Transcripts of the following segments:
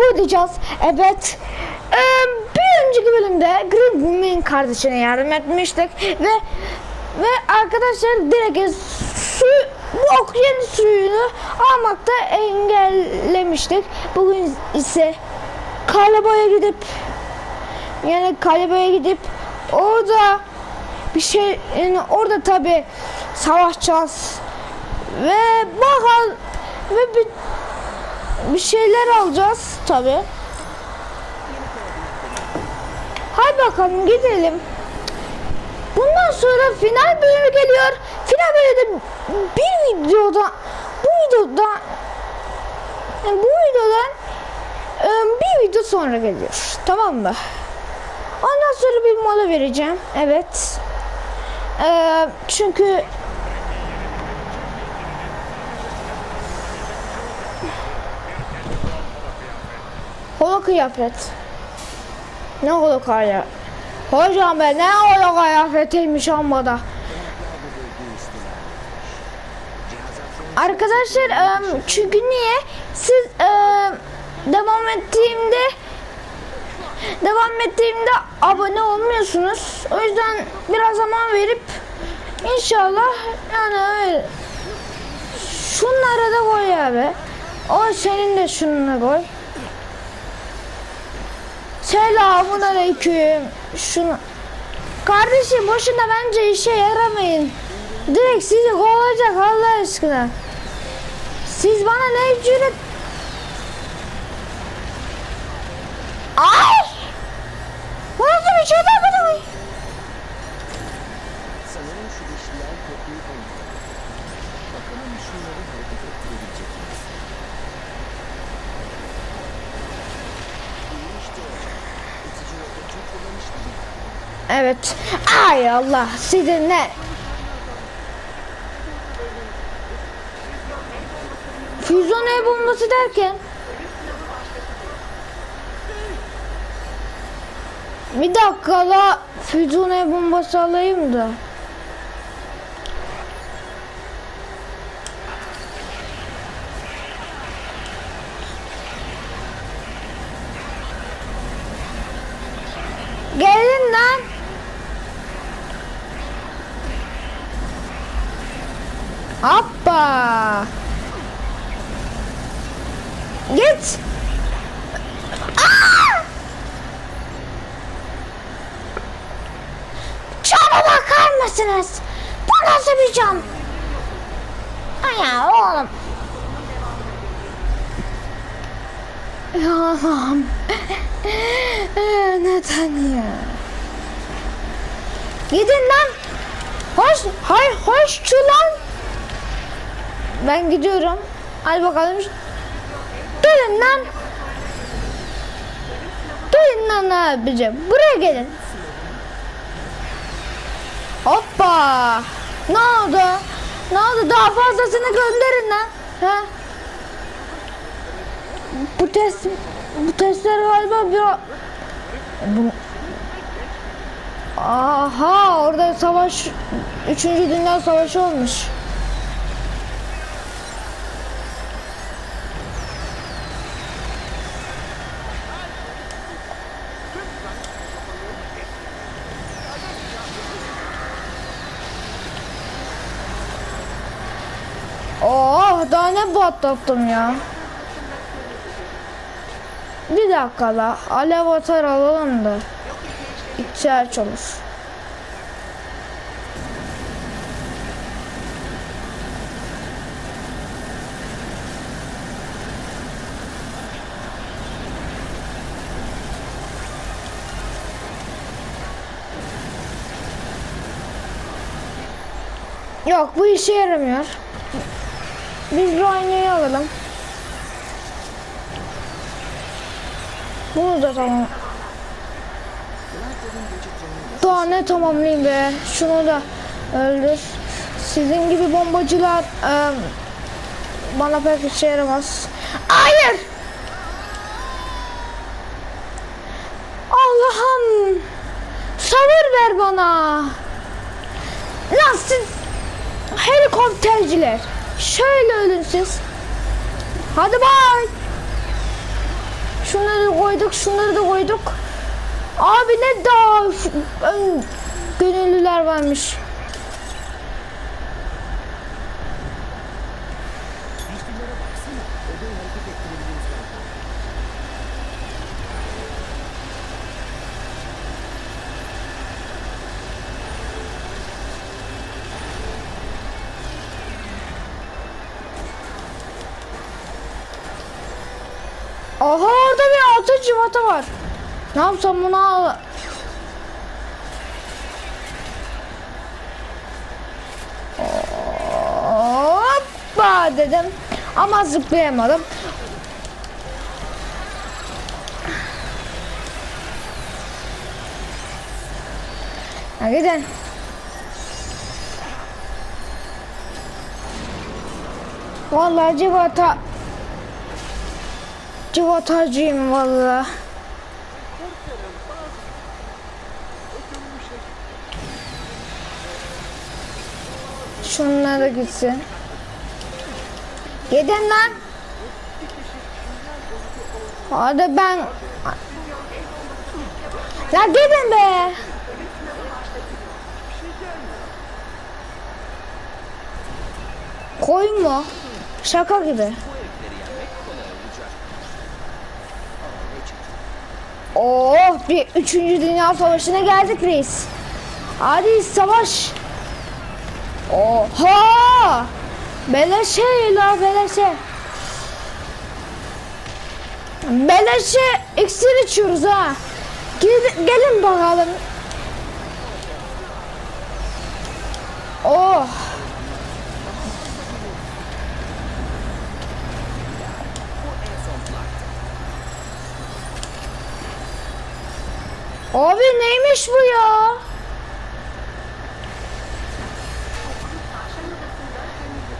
oynayacağız. Evet. Ee, bir önceki bölümde Green Woman kardeşine yardım etmiştik ve ve arkadaşlar direkt su bu oksijen suyunu almakta engellemiştik. Bugün ise Kalaba'ya gidip yani Kalaba'ya gidip orada bir şey yani orada tabi savaşacağız ve bakalım ve bir, bir şeyler alacağız tabi. Hadi bakalım gidelim. Bundan sonra final bölümü geliyor. Final bölümde bir videoda bu videoda yani bu videodan e, bir video sonra geliyor. Tamam mı? Ondan sonra bir mola vereceğim. Evet. E, çünkü kıyafet. Ne holo kıyafet? Hocam be ne holo kıyafetiymiş amma da. Arkadaşlar çünkü niye? Siz devam ettiğimde devam ettiğimde abone olmuyorsunuz. O yüzden biraz zaman verip inşallah yani öyle. Şunlara da koy abi. O senin de şununla koy. Selamun aleyküm. Şunu. Kardeşim boşuna bence işe yaramayın. Direkt sizi kovacak Allah aşkına. Siz bana ne ücret... Ay! Bu nasıl bir şey bana? Sanırım şu dişliler köprüyü buldu. Bakalım şunları hareket ettirebilecek miyiz? Evet. Ay Allah sizin ne? Füzyon el bombası derken Bir dakika la füzyon el bombası alayım da. Gelin lan. Hoppa. Git. Aa! Cama bakar mısınız? Bu nasıl bir cam? Ay ya oğlum. Ya Allah'ım. Neden ya? Gidin lan. Hoş, hay hoşçu lan. Ben gidiyorum. Hadi bakalım. Gelin lan. Gelin lan abicim. Buraya gelin. Hoppa. Ne oldu? Ne oldu? Daha fazlasını gönderin lan. Ha? Bu test bu testler galiba bir bu Aha orada savaş 3. Dünya Savaşı olmuş. Oh daha ne patlattım ya. Bir dakika la. Alev atar alalım da. İhtiyaç olur. Yok bu işe yaramıyor. Biz Rhino'yu alalım. Bunu da tamam. Daha ne tamamlayayım be. Şunu da öldür. Sizin gibi bombacılar e, bana pek işe yaramaz. Hayır! Allah'ım! Sabır ver bana! Lan siz helikopterciler. Şöyle ölün siz. Hadi bay. Şunları da koyduk, şunları da koyduk. Abi ne daha gönüllüler varmış. Altın civata var. Ne yapsam bunu al. Hoppa dedim. Ama zıplayamadım. Ha gidin. Vallahi civata Civatacıyım vallahi. Şunlara gitsin. Gidin lan. Hadi ben... La gidin be. Koyun mu? Şaka gibi. Oh bir 3. Dünya Savaşı'na geldik reis. Hadi savaş. Oha! Beleşe la beleşe. Beleşe iksir içiyoruz ha. Gel- gelin bakalım. Oh. Abi neymiş bu ya?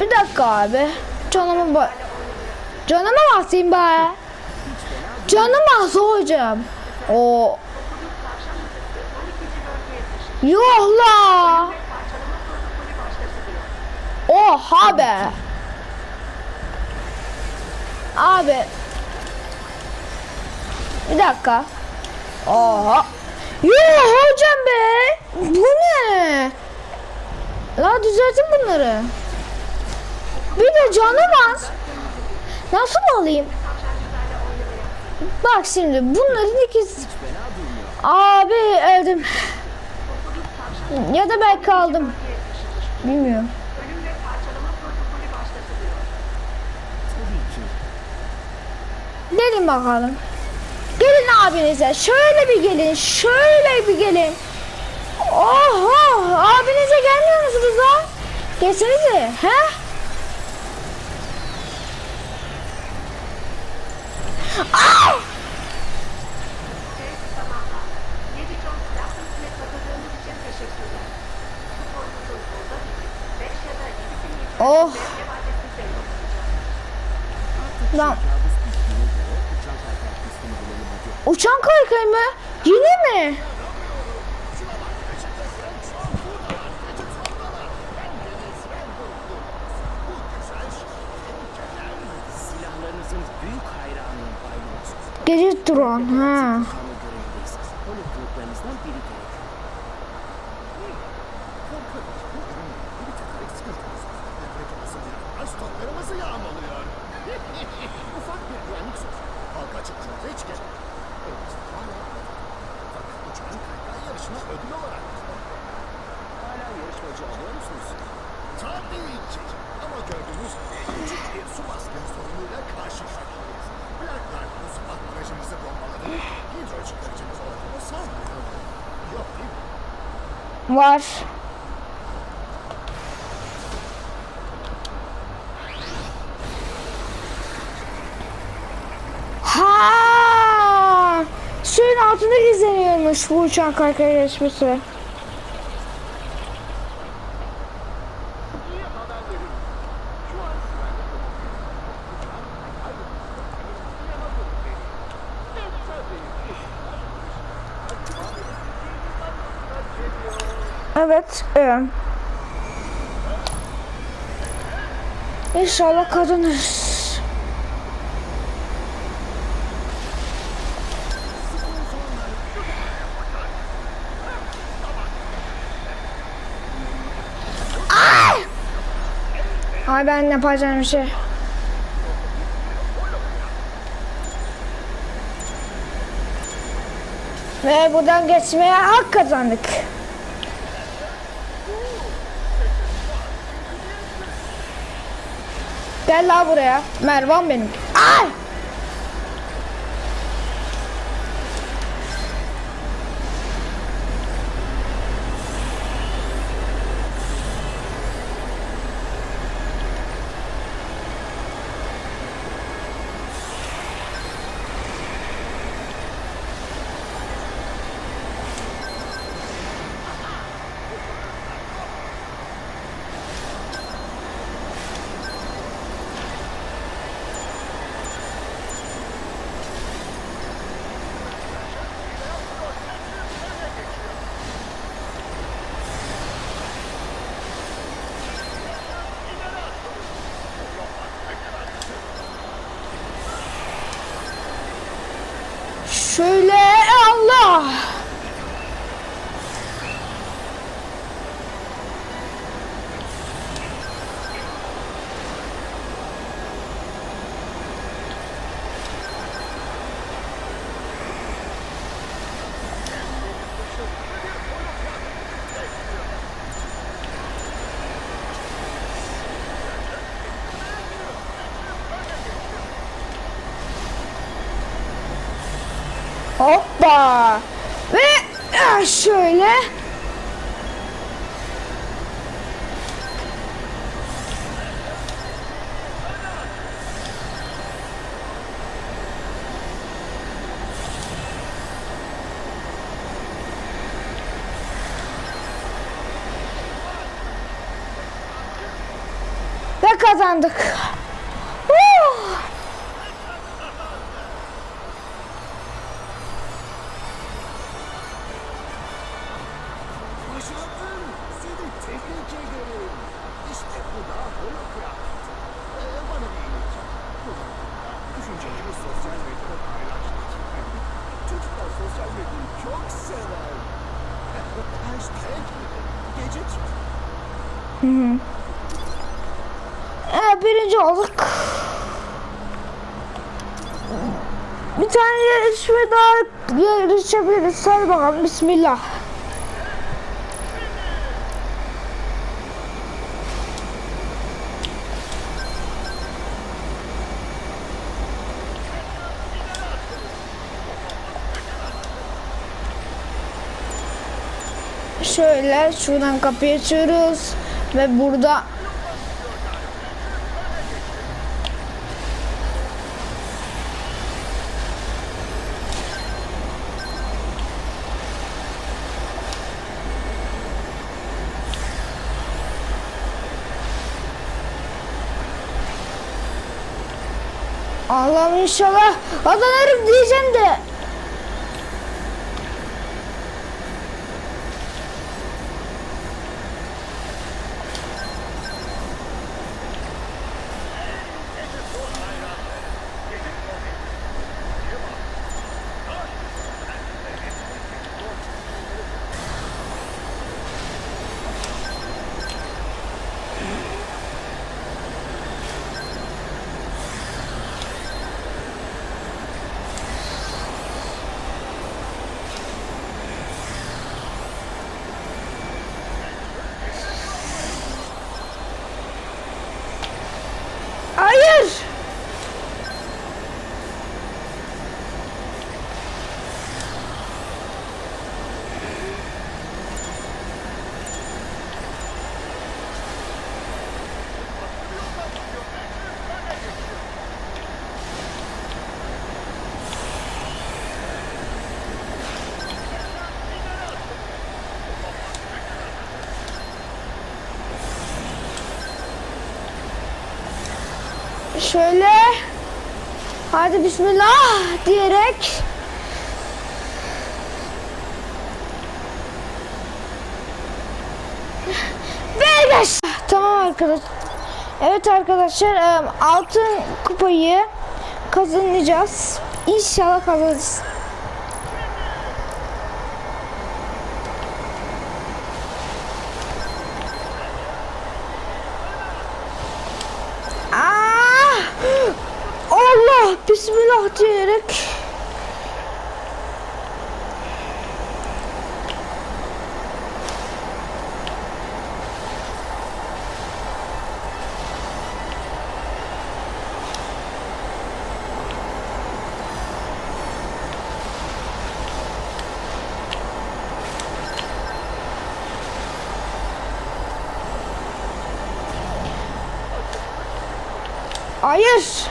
Bir dakika abi. Canımı ba Canıma basayım be. Canıma soğuyacağım. O. Yuh la. Oha be. Abi. Bir dakika. Oha. Yuh hocam be. Bu ne? La düzeltin bunları. Bir de canım az. Nasıl alayım? Bak şimdi bunların ikisi. Abi öldüm. Ya da belki kaldım. Bilmiyorum. Gelin bakalım. Gelin abinize. Şöyle bir gelin. Şöyle bir gelin. Oho! Abinize gelmiyor musunuz lan? Gelsenize. He? Au! Oh. Lan uçan kaykay mı? Yine mi? Gece drone ha. Stoklarımızı yağmalıyor. Ufak bir güvenlik sözü. Halka çıkmanıza hiç gerek Var. Ha! Altında gizleniyormuş bu uçan kaykay yarışması. Evet. evet. İnşallah kazanırız. Ay ben yapacağım bir şey. Ve buradan geçmeye hak kazandık. Gel la buraya. Mervan benim. Ay! Şöyle Allah. Hoppa. Ve ah, şöyle. Ve kazandık. Gece çift. Ee, birinci olduk. Bir tane yarışma daha yarışabiliriz. Hadi bakalım. Bismillah. Şöyle şuradan kapıyı açıyoruz ve burada Allah'ım inşallah kazanırım diyeceğim de. Hayır. Şöyle hadi bismillah diyerek ve beş. Tamam arkadaş. Evet arkadaşlar em, altın kupayı kazanacağız. İnşallah kazanırız. Allah bismillah diyerek Hayır.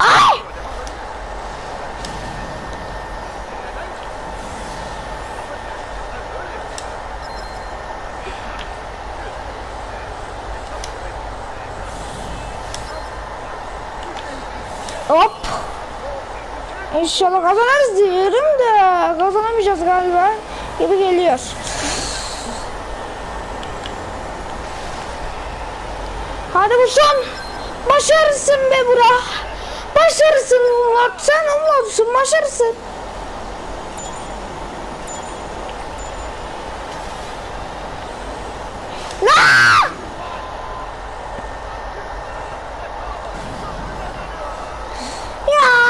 Ay! Hop. İnşallah kazanırız diyorum da kazanamayacağız galiba gibi geliyor. Hadi son. Başarısın be Burak. Başarısın Umut. Sen Umut'sun. Başarısın. La! Ya!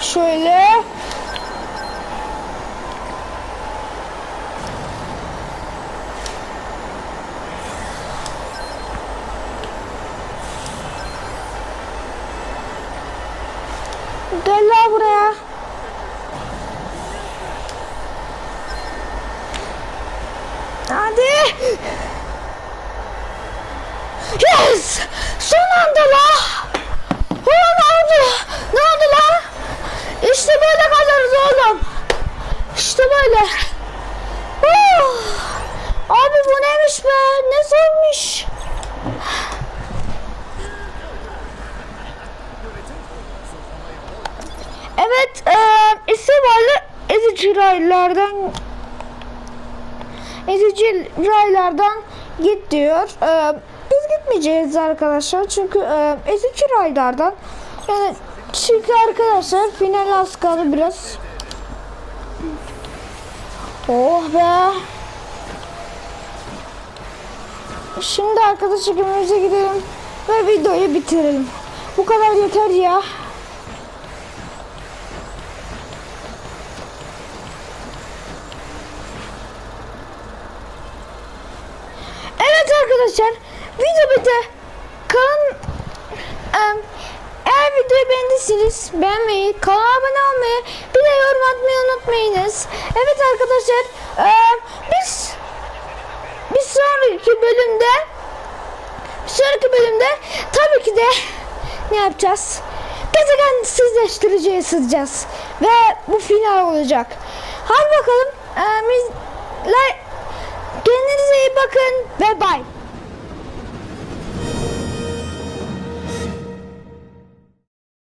Şöyle. Gel la buraya. Hadi. Yes! Son anda la. Ulan ne oldu? Ne oldu la? İşte böyle kalırız oğlum. İşte böyle. Oh! Abi bu neymiş be? Ne zormuş. Evet, e, İstibarlı ezici raylardan ezici raylardan git diyor. E, biz gitmeyeceğiz arkadaşlar çünkü e, ezici raylardan yani çünkü arkadaşlar final az kaldı biraz. Oh be. Şimdi arkadaş çekimimize gidelim ve videoyu bitirelim. Bu kadar yeter ya. Evet arkadaşlar video bitti. Kanal Em, eğer videoyu beğendiyseniz beğenmeyi, kanala abone olmayı, bir de yorum atmayı unutmayınız. Evet arkadaşlar em, biz bir sonraki bölümde bir sonraki bölümde tabii ki de ne yapacağız? Gezegen sizleştiriciye sızacağız. Ve bu final olacak. Hadi bakalım. Biz- like, kendinize iyi bakın ve bye.